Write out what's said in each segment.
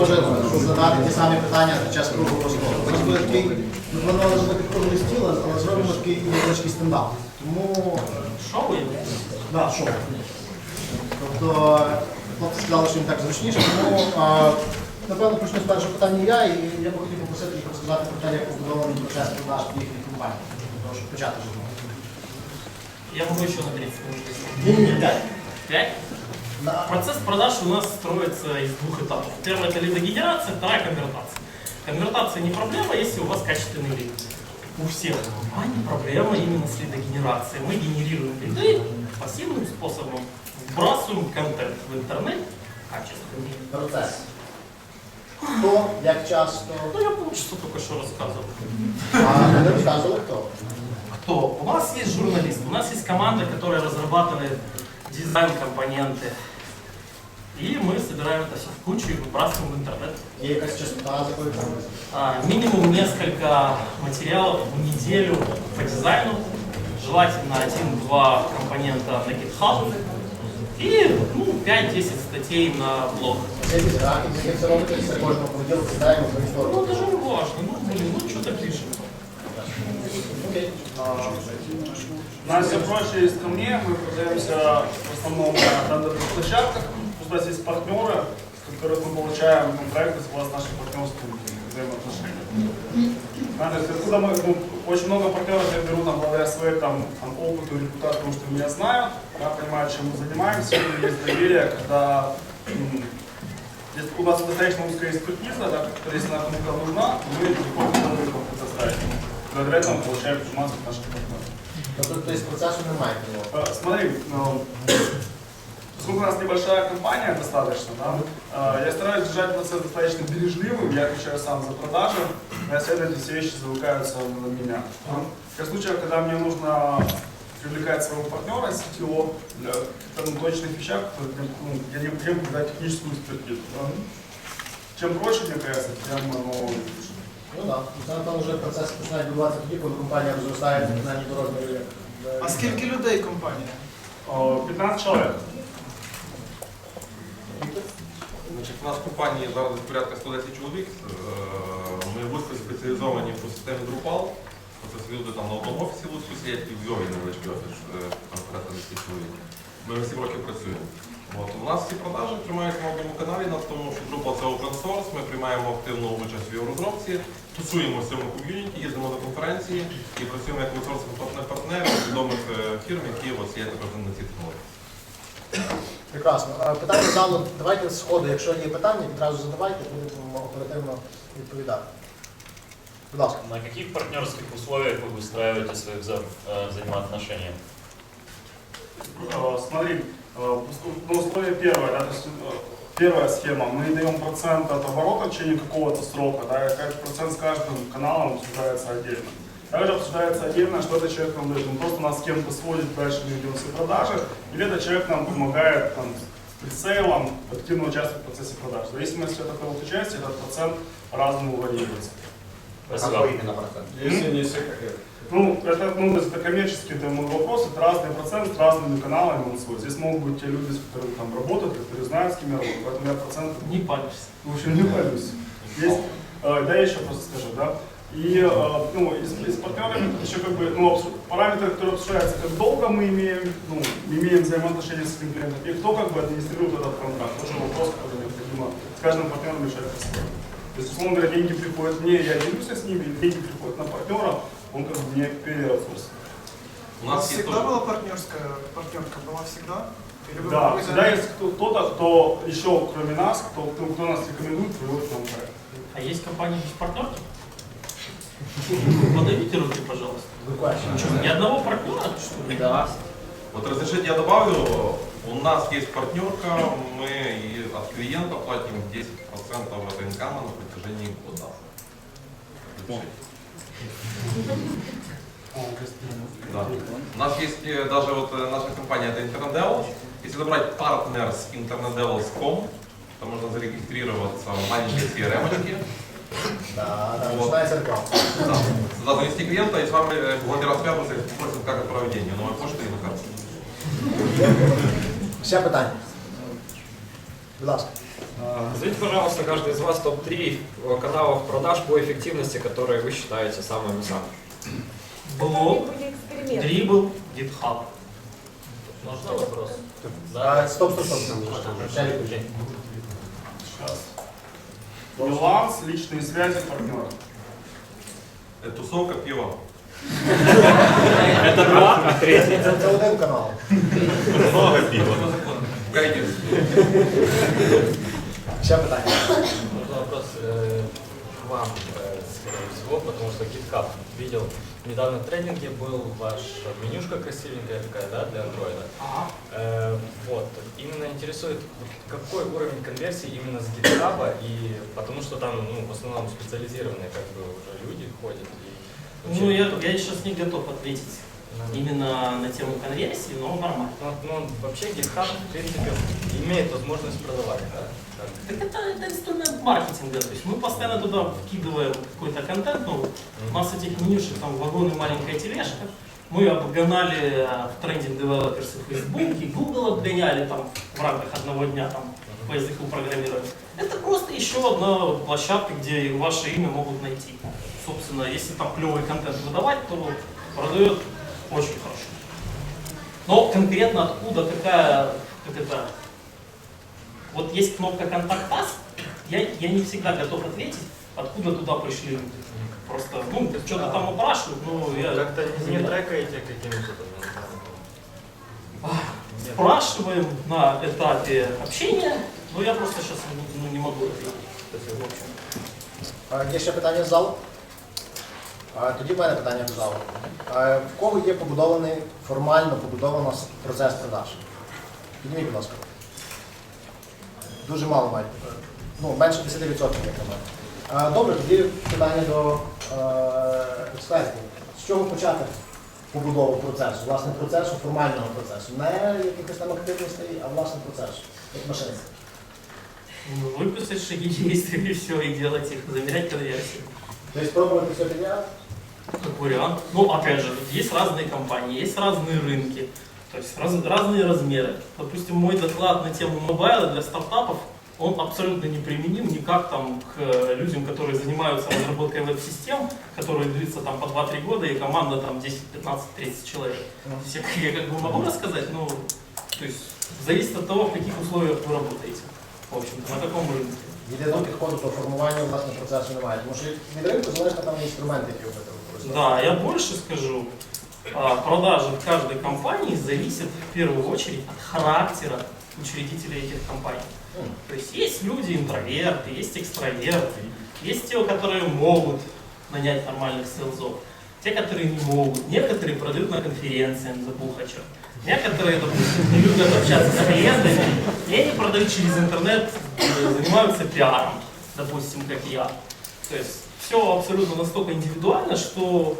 може задати ті самі питання під час круглого столу. У нас буде такий, ми планували зробити круглий стіл, але зробимо такий невеличкий стендап. Тому Шоу є? Да, шоу. Тобто хлопці сказали, що їм так зручніше, тому а, напевно почну з першого питання я, і я б хотів попросити їх розказати про те, як побудований процес продаж в їхній компанії. Для того, щоб почати. Я могу еще на 30 минут. Ні, п'ять. 5? На- Процесс продаж у нас строится из двух этапов. Первый это лидогенерация, вторая конвертация. Конвертация не проблема, если у вас качественный лид. У всех компаний проблема именно с лидогенерацией. Мы генерируем лиды пассивным способом, вбрасываем контент в интернет качественный. Процес. Хто, як часто, Ну, я полчаса только что рассказывал. а не розказували хто. Кто? У нас есть журналист, у нас есть команда, которая разрабатывает дизайн, компоненты. И мы собираем это все в кучу и выбрасываем в интернет. Є якась частота, з якою там. А, Минимум несколько материалов в неделю по дизайну. Желательно один-два компонента на GitHub. И ну, 5-10 статей на блог. Це якісь графіки, з яких це робите, це кожного понеділка сідаємо, Ну, брейнстормимо. даже не важно. Ну, блин, ну что-то пишем. Окей. У нас все проще и скромнее. Мы продаемся в основном на тендерных площадках. у нас есть партнеры, с которых мы получаем ну, проекты согласно нашим партнерским взаимоотношениям. То есть откуда мы, ну, очень много партнеров я беру там, благодаря своей там, там, опыту и репутации, потому что меня знают, да, понимают, чем мы занимаемся, есть доверие, когда если у нас достаточно узкая экспертиза, да, которая, если она кому-то нужна, мы легко ее предоставить. Благодаря этому получаем информацию от наших партнеров. Тобто, тобто процесу немає. Э, Смотри, ну, поскольку у нас небольшая компания достаточно, да, э, я стараюсь держать процесс достаточно бережливым, я отвечаю сам за продажи, но я следовательно, эти все вещи замыкаются на меня. да. В тех случаях, когда мне нужно привлекать своего партнера, CTO, для каких-то ну, точных вещах, то, ну, я необходимо дать техническую экспертизу. да. Чем проще, мне кажется, тем оно лучше. Ну так. Це, напевно, вже процес починає відбуватися тоді, коли компанія розростається принаймні до розміру. як, е, А скільки людей компанія? Э, 15 человек. У нас в компанії зараз порядка 110 чоловік. Е, Ми вузько спеціалізовані по системі Drupal. Це люди там на одному офісі вузько сидять і в Йові невеличкий офіс, там порядка 10 чоловік. Ми вже 7 років працюємо. От, у нас всі продажі тримаються на одному каналі, на тому, що Drupal це open source, ми приймаємо активну участь в його розробці, тусуємося в цьому ком'юніті, їздимо на конференції і працюємо як аутсорсинг партнер відомих е, фірм, які ось є тепер на цій технології. Прекрасно. Е, Питання залу, давайте з ходу, якщо є питання, відразу задавайте, будемо оперативно відповідати. Будь ласка. На каких партнерских условиях вы выстраиваете свои вза- э, взаимоотношения? Э, Смотри, э, поскольку- ну, условие первое, да, то есть, э, первая схема, мы даем процент от оборота в течение какого-то срока, да, и как процент с каждым каналом обсуждается отдельно. Также обсуждается отдельно, что этот человек нам дает. Он просто нас с кем-то сводит, дальше мы ведем все продажи, или этот человек нам помогает там, с пресейлом, активно участвует в процессе продаж. В зависимости от такого участия, этот процент по-разному варьируется. Спасибо. Если не Ну, это, ну, то есть это коммерческий там, вопрос, это разный процент с разными каналами он свой. Здесь могут быть те люди, которые там работают, которые знают, с кем я работаю, поэтому я процент, Не паришься. в общем, не боюсь. Есть, э, да, я еще просто скажу, да. И, э, ну, и с, и с партнерами еще как бы, ну, параметры, которые обсуждаются, как долго мы имеем, ну, имеем взаимоотношения с этим клиентом, и кто как бы администрирует этот контракт. Тоже вопрос, который необходимо с каждым партнером решать по-своему. То есть, условно говоря, деньги приходят мне, я делюсь с ними, деньги приходят на партнера, он как бы мне переаутсорс. У нас всегда теж была партнерская, партнерка была всегда? Или Да, всегда есть кто- кто-то, кто еще кроме нас, кто, кто, кто нас рекомендует, приводит нам проект. А есть компания без партнерки? Подавите руки, пожалуйста. Question. Ни одного партнера, что ли? Да. Вот разрешите я добавлю, у нас есть партнерка, мы и от клиента платим 10% от инкама на протяжении года. Да. У нас есть э, даже вот э, наша компания, это Internodel. Если набрать partners internodels.com, то можно зарегистрироваться в маленькие CRM-очки, Да, да, Вот. починається реклама. да, клиента, и с вами э, бухгалтера свяжутся и спросят, как отправить деньги. Новая почта и на карту. Ще питання. Будь ласка. А, Назовите, пожалуйста, каждый из вас топ-3 каналов продаж по эффективности, которые вы считаете самыми самыми. Блог, дрибл, гитхаб. Можно вопрос? А, Стоп, стоп, стоп. Сейчас. Баланс, личные связи, партнеры. Е, Тусовка пива. Это два, а третий? Це один канал. Много пива. Гайдер. Ще питання. Можно вопрос э, к вам, э, скорее всего, потому что GitHub видел недавно в тренинге был ваш менюшка красивенькая такая, да, для андроида. Ага. Э, вот, именно интересует, какой уровень конверсии именно с GitHub, и потому что там, ну, в основном специализированные как бы уже люди ходят. И вообще- Ну, я, я сейчас не готов ответить именно на тему конверсии, но нормально. Ну, ну, вообще GitHub, в принципе, имеет возможность продавать, да? Так это, это инструмент маркетинга, то есть мы постоянно туда вкидываем какой-то контент, ну, у нас этих менюшек там вагон и маленькая тележка, мы обгоняли э, в трендинг девелоперс и Facebook, и Google обгоняли там в рамках одного дня там по языку программирования. Это просто еще одна площадка, где ваше имя могут найти. Собственно, если там клевый контент выдавать, то продает очень хорошо. Но конкретно откуда, какая, как это, вот есть кнопка «Контакт Us», я, я не всегда готов ответить, откуда туда пришли люди. Просто, ну, что-то там опрашивают, но я... Как-то не трекаете какими-то там, не. Спрашиваем на этапе общения, но я просто сейчас ну, не могу ответить. Є ще питання з залу? Тоді в мене питання до залу. В кого є побудований, формально побудований с- процес продаж? Підніміть, будь ласка. Дуже мало мають. Ну, менше 10%, як на мене. Добре, тоді питання до експертів. З чого почати побудову процесу? Власне процесу, формального процесу. Не якихось там активностей, а власне процесу, як машинист. Ну, Выписать шаги и все, и делать их, замерять конверсию. Тобто спробувати все підряд? Как вариант. Ну, опять же, есть разные компании, есть разные рынки, то есть раз- разные размеры. Допустим, мой доклад на тему мобайла для стартапов, он абсолютно неприменим никак там к э, людям, которые занимаются разработкой веб-систем, которые длится там по 2-3 года, и команда там 10, 15, 30 человек. То есть я, я как бы могу рассказать, но то есть зависит от того, в каких условиях вы работаете. В общем-то, на каком рынке. Єдиного підходу до формування власне процесу немає. Тому що від ринку залежить напевно інструменти, які ви будете використовувати. да, я больше скажу. А, Продажи в каждой компании зависят в первую очередь от характера учредителей этих компаний. То есть есть люди интроверты, есть экстраверты, есть те, которые могут нанять нормальных селзов, те, которые не могут. Некоторые продают на конференциях за бухача. Некоторые, допустим, не любят общаться с клиентами, и они продают через интернет, э, занимаются пиаром, допустим, как я. То есть все абсолютно настолько индивидуально, что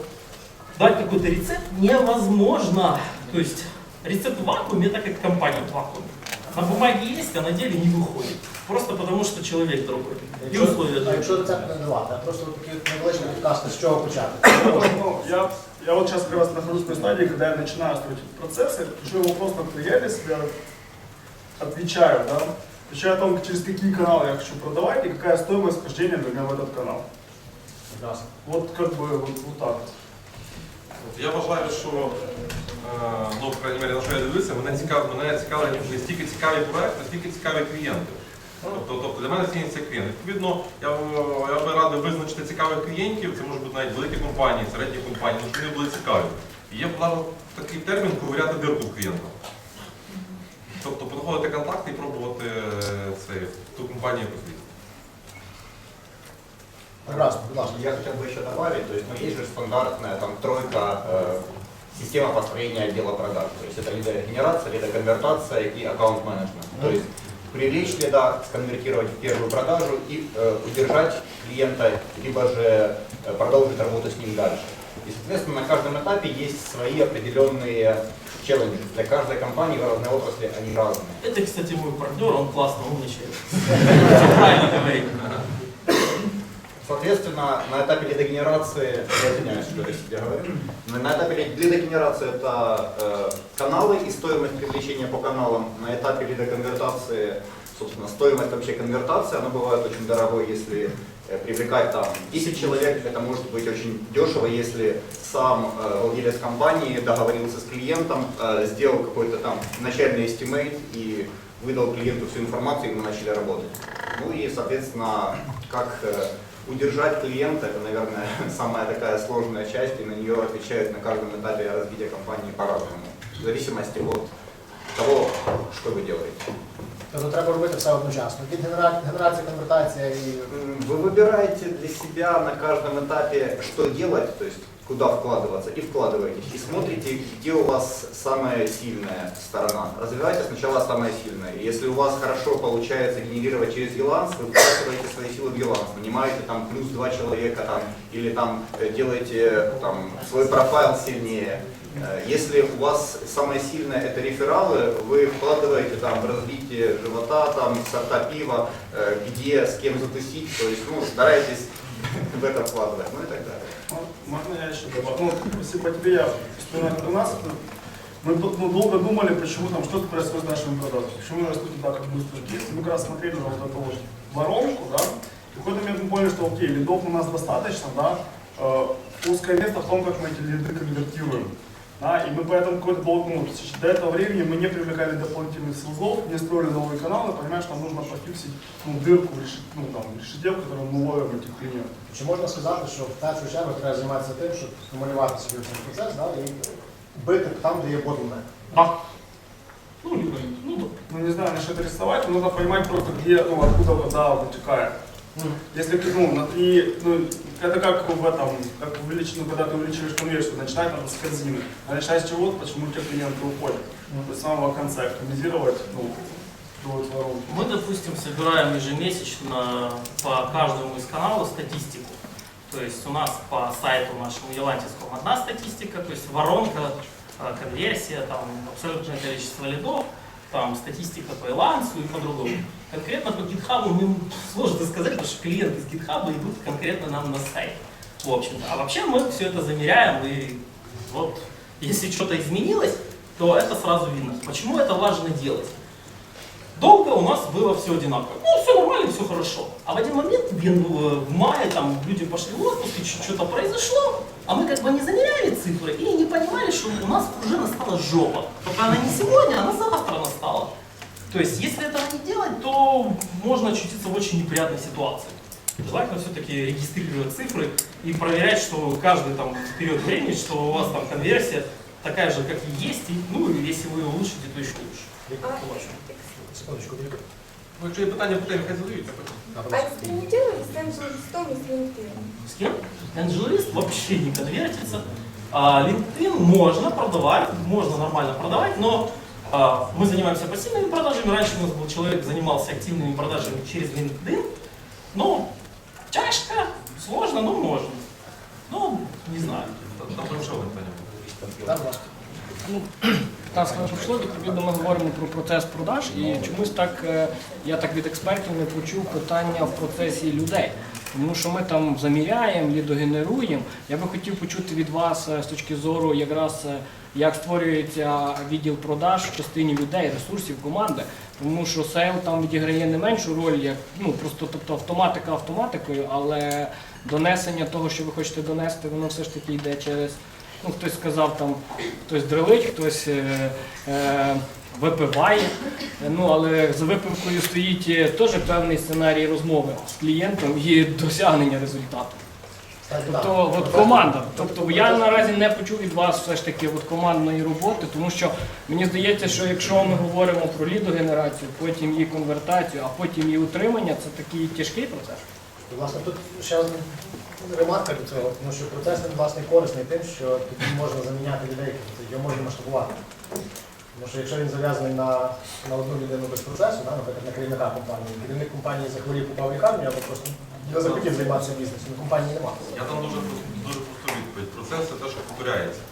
дать какой-то рецепт невозможно. То есть рецепт в вакууме это как компания в вакууме. На бумаге есть, а на деле не выходит. Просто потому, что человек другой. И условия а другие. якщо рецепт не давати, а просто такі невеличкі підказки, з чого почати. Ну, я, я вот сейчас как раз нахожусь в той стадии, когда я начинаю строить эти процессы, решил вопрос, на который я для себя отвечаю, да, отвечаю о том, через какие каналы я хочу продавать и какая стоимость вхождения для меня в этот канал. Прекрасно. Вот как бы вот, вот так. Я вважаю, що е, ну, в крайній мірі, на що я дивлюся, мене цікав, мене цікавить не стільки цікавий проект, а стільки цікаві клієнти. Тобто, тобто для мене ціниться клієнт. Відповідно, я, я би радив визначити цікавих клієнтів, це можуть бути навіть великі компанії, середні компанії, щоб вони були цікаві. І є такий термін ковиряти дирку в клієнта. Тобто знаходити контакти і пробувати е, це, ту компанію якусь. Будь ласка. Я хотел бы еще добавить, то есть ну, есть же стандартная там тройка э, система построения отдела продаж. То есть это лидогенерация, лидоконвертация и аккаунт-менеджмент. То есть привлечь лида, сконвертировать в первую продажу и э, удержать клиента, либо же э, продолжить работу с ним дальше. И, соответственно, на каждом этапе есть свои определенные челленджи. Для каждой компании в разной отрасли они разные. Это, кстати, мой партнер, он классно умничает. Правильно говорит. Соответственно, на этапе лидогенерации, я извиняюсь, что я себе говорю, на этапе лидогенерации это э, каналы и стоимость привлечения по каналам. На этапе лидоконвертации собственно, стоимость вообще конвертации, она бывает очень дорогой, если э, привлекать там 10 человек, это может быть очень дешево, если сам э, владелец компании договорился с клиентом, э, сделал какой-то там начальный estimate и выдал клиенту всю информацию, и мы начали работать. Ну и, соответственно, как э, удержать клиента, это, наверное, самая такая сложная часть, и на нее отвечают на каждом этапе развития компании по-разному, в зависимости от того, что вы делаете. Тобто треба робити все одночасно. Від генера- генерація, конвертація і М, Вы выбираете для себя на каждом этапе, что делать, то есть куда вкладываться, и вкладываетесь. И смотрите, где у вас самая сильная сторона. Развивайте сначала самое сильное. И Если у вас хорошо получается генерировать через Еланс, вы вкладываете свои силы в Еланс. Нанимаете там плюс два человека там, или там э, делаете там, свой профайл сильнее. Э, Если у вас самое сильное это рефералы, вы вкладываете там в развитие живота, там сорта пива, э, где, с кем затусить, то есть ну, старайтесь в это вкладывать, ну и так далее. Можно я еще добавлю? Ну, спасибо тебе, я вспоминаю, у нас мы ну, долго думали, почему там что-то происходит с нашими продажами, почему растут так, как быстро. Если мы как раз смотрели на вот эту вот воронку, да, и в какой-то момент мы поняли, что окей, лидов у нас достаточно, да, э, узкое место в том, как мы эти лиды конвертируем. Да, и мы поэтому какой-то долг, ну, с- до этого времени мы не привлекали дополнительных селзов, не строили новые каналы, понимаешь, что нам нужно пофиксить ну, дырку в решете, ну, там, в решете, в которой мы ловим этих клиентов. чи можна сказати, що в першу чергу треба займатися тим, щоб стимулювати собі цей процес да, і бити там, де є ботлнек. Да. Ну, либо, ну, да. ну не знаю, насчет рисовать, но нужно понимать просто, где, ну, откуда вода вытекает. Если ты, ну, на три, ну, это как в этом, как увеличить, ну, когда ты увеличиваешь конверсию, начинай там с корзины, а начинай с чего-то, почему у тебя клиенты уходят. То есть с самого конца оптимизировать, ну. Мы, допустим, собираем ежемесячно по каждому из каналов статистику. То есть у нас по сайту нашему Елантьевскому одна статистика, то есть воронка, э, конверсия, там абсолютное количество лидов, там статистика по Елансу и по-другому. Конкретно по GitHub мы сложно сказать, потому что клиенты из GitHub идут конкретно нам на сайт. В общем-то. А вообще мы все это замеряем и вот если что-то изменилось, то это сразу видно. Почему это важно делать? Долго у нас было все одинаково. Ну, все нормально, все хорошо. А в один момент, в, мае, там люди пошли в отпуск, и что-то произошло, а мы как бы не замеряли цифры и не понимали, что у нас уже настала жопа. Только она не сегодня, она завтра настала. То есть, если этого не делать, то можно очутиться в очень неприятной ситуации. Желательно все-таки регистрировать цифры и проверять, что каждый там период времени, что у вас там конверсия такая же, как и есть, и, ну, и если вы ее улучшите, то еще лучше. По-вашему. Секундочку, Вілька. Ну, якщо є питання по темі, хай задають. Да, будь А ласка. экспериментировали с тем же листом и с LinkedIn? С кем? Angel вообще не конвертится. А, LinkedIn можно продавать, можно нормально продавать, но а, мы занимаемся пассивными продажами. Раньше у нас был человек, занимался активными продажами через LinkedIn. Ну, тяжко, сложно, но можно. Ну, не знаю. Там там ще одне питання було. Да, будь ласка. Так, саме пройшло, відповідно, ми говоримо про процес продаж, і чомусь так е, я так від експертів не почув питання в процесі людей. Тому що ми там заміряємо, лідогенеруємо. Я би хотів почути від вас е, з точки зору, якраз е, як створюється відділ продаж в частині людей, ресурсів, команди. Тому що сейл там відіграє не меншу роль, як ну просто тобто автоматика автоматикою, але донесення того, що ви хочете донести, воно все ж таки йде через. Ну, хтось сказав там, хтось дрелить, хтось е, е, випиває. Ну, але за випивкою стоїть е, теж певний сценарій розмови з клієнтом і досягнення результату. Тобто, от команда. Тобто я наразі не почув від вас все ж таки от командної роботи, тому що мені здається, що якщо ми говоримо про лідогенерацію, потім її конвертацію, а потім її утримання, це такий тяжкий процес. Власне, тут ще одна ремарка до цього, тому що процес він власне корисний тим, що тоді можна заміняти людей, тобто його можна масштабувати. Тому що якщо він зав'язаний на, на одну людину без процесу, да, наприклад, на керівника компанії, керівник компанії захворів, попав в лікарню, або просто не захотів займатися бізнесом, компанії немає. Я там дуже, дуже просту відповідь. Процес це те, що повторяється.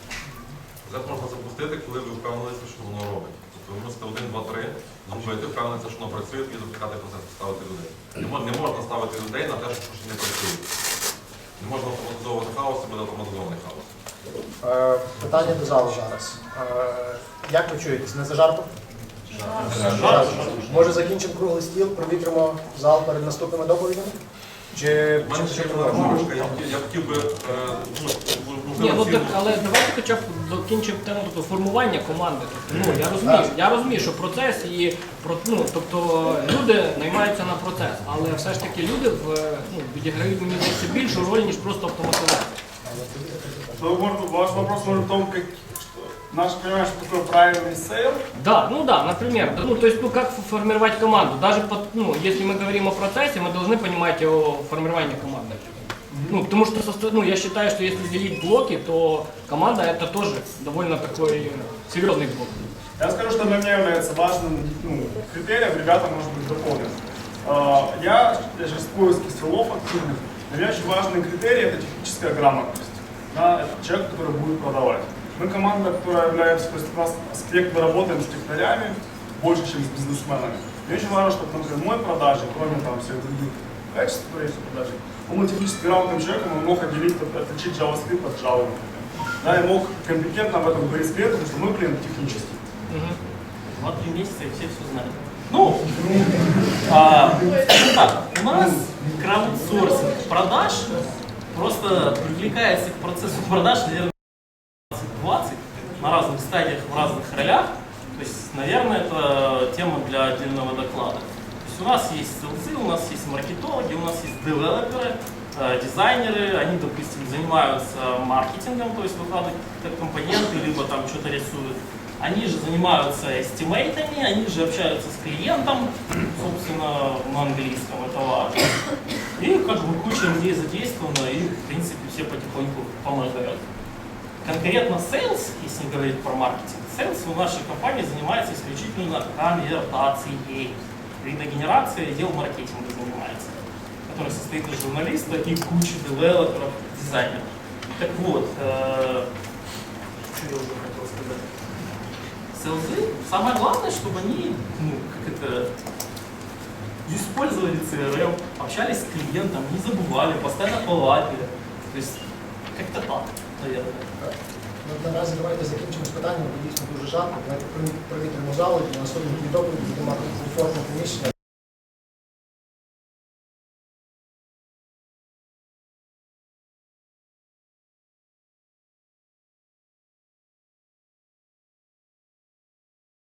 Процес можна запустити, коли ви впевнилися, що воно робить. Тобто ви мусите один, два, три зробити, впевнитися, що воно працює, і запускати процес, ставити людей. Не, мо- не можна ставити людей на те, що щось не працює. Не можна автоматизовувати хаос, і буде автоматизований хаос. Е, питання до залу зараз. Е, як ви чуєтесь? Не за жартом? Може закінчимо круглий стіл, провітримо зал перед наступними доповідями? Чи, У мене ще ремарочка, я хотів- я хотів би, е, ну, Ні, ну так, але давайте хоча б закінчимо тему тобто, формування команди. Тобто, ну, я розумію, я розумію, що процес і про- ну, тобто люди наймаються на процес, але все ж таки люди в, ну, відіграють мені здається більшу роль, ніж просто автоматизація. То, может, ваш вопрос может в том, как наш понимаем, что такое правильный сейл. Да, ну да, например, ну то есть, ну как формировать команду? Даже под, ну, если мы говорим о процессе, мы должны понимать о формировании команды. Ну, потому что, ну, я считаю, что если делить блоки, то команда это тоже довольно такой серьезный блок. Я скажу, что для меня является важным ну, критерием, ребята, может быть, дополнят. А, Я, я сейчас в поиске стилов активных. Для меня очень важный критерий – это техническая грамотность. Да, это человек, который будет продавать. Мы команда, которая является, то есть у нас аспект, мы работаем с технарями больше, чем с бизнесменами. Мне очень важно, чтобы, например, мой продажи, кроме там всех других качеств, которые есть у продажи, он был технически грамотным человеком, он мог отделить, отличить JavaScript от Java, например. Да, и мог компетентно об этом говорить с клиентом, потому что мы клиент технический. Два-три месяца и все все знают. Ну, а, скажем так, у нас краудсорсинг продаж просто привлекается к процессу продаж, 20 на разных стадиях, в разных ролях. То есть, наверное, это тема для отдельного доклада. То есть у нас есть селзы, у нас есть маркетологи, у нас есть девелоперы, э, дизайнеры, они, допустим, занимаются маркетингом, то есть выкладывают компоненты, либо там что-то рисуют. Они же занимаются эстимейтами, они же общаются с клиентом, собственно, на английском, это важно. И как бы куча людей задействована, и, в принципе, все потихоньку помогают. Конкретно sales, если говорить про маркетинг, sales у нашей компании занимается исключительно конвертацией. Лидогенерацией отдел маркетинга занимается, который состоит из журналиста и кучи девелоперов, дизайнеров. Так вот, э, что я уже хотел сказать? Селзы, самое главное, чтобы они, ну, как это, использовали CRM, общались с клиентом, не забывали, постоянно полапили. То есть, как-то так, наразі давайте закінчимо з питанням, бо дійсно дуже жарко. Давайте провітримо залу, і на наступній доповіді будемо мати комфортне приміщення.